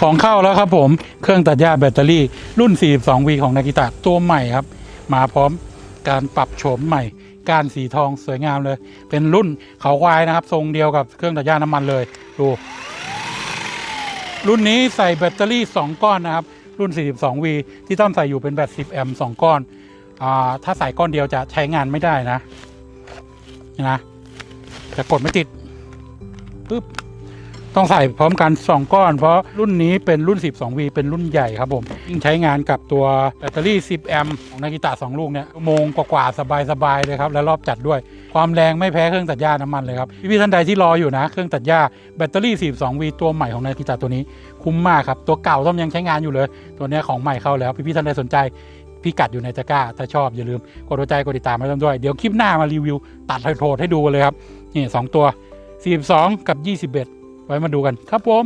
ของเข้าแล้วครับผมเครื่องตัดหญ้าแบตเตอรี่รุ่น 42V ของนากิตะตัวใหม่ครับ มาพร้อมการปรับโฉมใหม่ การสีทองสวยงามเลย เป็นรุ่นเขาควายนะครับ ทรงเดียวกับเครื่องตัดหญ้าน้ำมันเลยดู รุ่นนี้ใส่แบตเตอรี่ 2 ก้อนนะครับ รุ่น 42V ที่ต้อมใส่อยู่เป็นแบต 10 แอมป์2ก้อนอ่าถ้าใส่ก้อนเดียวจะใช้งานไม่ได้นะนี่นะจะกดไม่ติดปึ๊บ ต้องใส่พร้อมกัน2ก้อน เพราะรุ่นนี้เป็นรุ่น 12V เป็นรุ่นใหญ่ครับผมยิ่งใช้งานกับตัวแบตเตอรี่ 10 แอมป์ของนากิตะ2ลูกเนี่ยชั่วโมงกว่าๆสบายๆเลยครับ และรอบจัดด้วย ความแรงไม่แพ้เครื่องตัดหญ้าน้ำมันเลยครับ พี่ๆท่านใดที่รออยู่นะ เครื่องตัดหญ้าแบตเตอรี่ 12V ตัวใหม่ของนากิตะตัวนี้คุ้มมากครับตัวเก่าต้อมยังใช้งานอยู่เลย ตัวเนี้ยของใหม่เข้าแล้วพี่ๆท่านใดสนใจพี่กัดอยู่ในตะกร้า ถ้าชอบอย่าลืมกดหัวใจกดติดตามให้ต้อมด้วย เดี๋ยวคลิปหน้ามารีวิว ตัดโทดให้ดูเลยครับ นี่สองตัว 42 กับ 21 ไว้มาดูกันครับผม